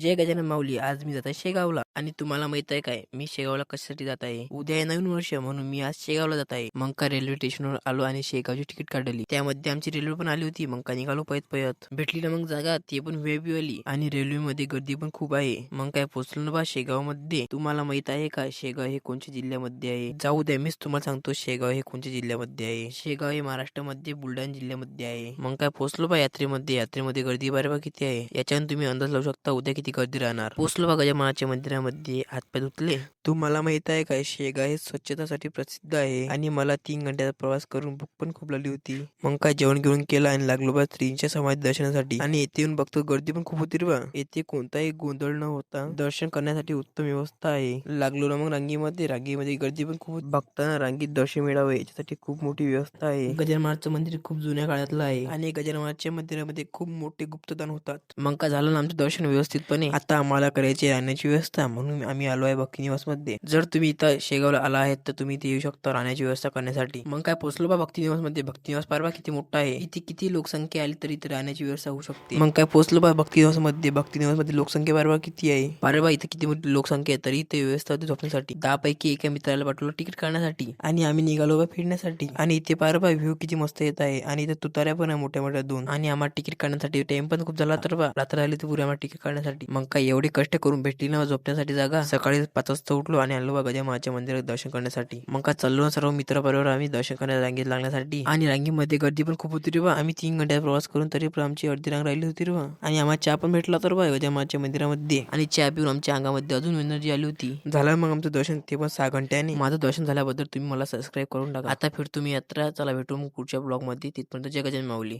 जय गजानन माऊली आज मी जात आहे शेगावला आणि तुम्हाला माहीत आहे काय? मी शेगावला कशासाठी जात आहे उद्या आहे नवीन वर्ष म्हणून मी आज शेगावला जात आहे मंका रेल्वे स्टेशनवर आलो आणि शेगावची तिकीट काढली. त्यामध्ये आमची रेल्वे पण आली होती. मंका निघालो पयत पयत भेटली ना मग जागा ती पण वेबी आली आणि रेल्वे मध्ये गर्दी पण खूप आहे. मग काय पोहोचलो ना बा शेगावमध्ये तुम्हाला माहीत आहे का? शेगाव हे कोणत्या जिल्ह्यामध्ये आहे? जाऊ द्या मीच तुम्हाला सांगतो शेगाव हे कोणत्या जिल्ह्यामध्ये आहे. शेगाव हे महाराष्ट्रामध्ये बुलढाणा जिल्ह्यामध्ये आहे. मग काय पोहोचलो बा यात्रेमध्ये. यात्रेमध्ये गर्दी बारे बा किती आहे. याच्यानं तुम्ही अंदाज लावू शकता. उद्या किती गर्दी राहणार? पोचलो बा गजामाच्या मंदिरामध्ये. हातपाय धुतले. तुम्हाला माहीत आहे काय शेगाव हे स्वच्छतासाठी प्रसिद्ध आहे आणि मला तीन घंट्याचा प्रवास करून भूक पण खूप लागली होती. मग काय जेवण घेऊन केलं आणि लागलो बा श्रींच्या समाधी दर्शनासाठी. आणि येथे येऊन बघतो गर्दी पण खूप होती रे बा. येथे कोणताही गोंधळ न होता दर्शन करण्यासाठी उत्तम व्यवस्था आहे. लागलो ना मग रांगेमध्ये. रांगेमध्ये गर्दी पण खूप. भक्तांना रांगेत दर्शन मिळावे याच्यासाठी खूप मोठी व्यवस्था आहे. गजानमारचं मंदिर खूप जुन्या काळातलं आहे. आणि गजानमारच्या मंदिरामध्ये खूप मोठे गुप्तदान होतात. मग का झालं ना आमचं दर्शन व्यवस्थितपणे आता आम्हाला करायची राहण्याची व्यवस्था म्हणून आम्ही आलो आहे भक्ती मध्ये. जर तुम्ही इथं शेगावला आला आहेत तर तुम्ही इथे येऊ शकता राहण्याची व्यवस्था करण्यासाठी. मग काय पोहोचलो बा भक्ती निवासमध्ये? भक्ती निवास किती मोठा आहे. इथे किती लोकसंख्या आली तरी इथे राहण्याची व्यवस्था होऊ शकते. मग काय पोहोचलो बा भक्ती निवासमध्ये? भक्ती मध्ये लोकसंख्या पारवा किती आहे. पारबा इथे किती मोठी लोकसंख्या आहे तरी इथे व्यवस्था होती झोपण्यासाठी. दहा पैकी एका मित्राला पाठवलं तिकीट काढण्यासाठी. आणि आम्ही निघालो बा फिरण्यासाठी. आणि इथे पारबा व्ह्यू किती मस्त येत आहे. आणि इथे तुताऱ्या पण आहे मोठ्या मोठ्या दोन. आणि आम्हाला तिकीट काढण्यासाठी टाइम पण खूप झाला. तर बा रात्र आली तर पुरे आम्हाला तिकीट काढण्यासाठी. मग काय एवढे कष्ट करून भेटली ना झोपण्यासाठी जागा? सकाळी पाच वाजता उठलो आणि आलो बा गजामाच्या मंदिरात दर्शन करण्यासाठी. मग काय चाललो सर्व मित्र परिवार आम्ही दर्शन करण्या रांगेत लागण्यासाठी. आणि रांगेमध्ये गर्दी पण खूप होती रे बा. आम्ही तीन घंट्याचा प्रवास करून तरी पण आमची अर्धी रांग राहिली होती रे बा. आणि आम्हाला चहा पण भेटला तर बा गजामाच्या मंदिरामध्ये. आणि चहा पिऊन आमच्या अंगामध्ये अजून एनर्जी आली होती. झालं मग आमचं दर्शन ते पण सहा घंट्याने. माझं दर्शन झाल्याबद्दल तुम्ही मला सबस्क्राईब करून टाका. आता फिर तुम्ही यात्रा. चला भेटू मग पुढच्या ब्लॉगमध्ये तिथपर्यंत जय गजान माऊली.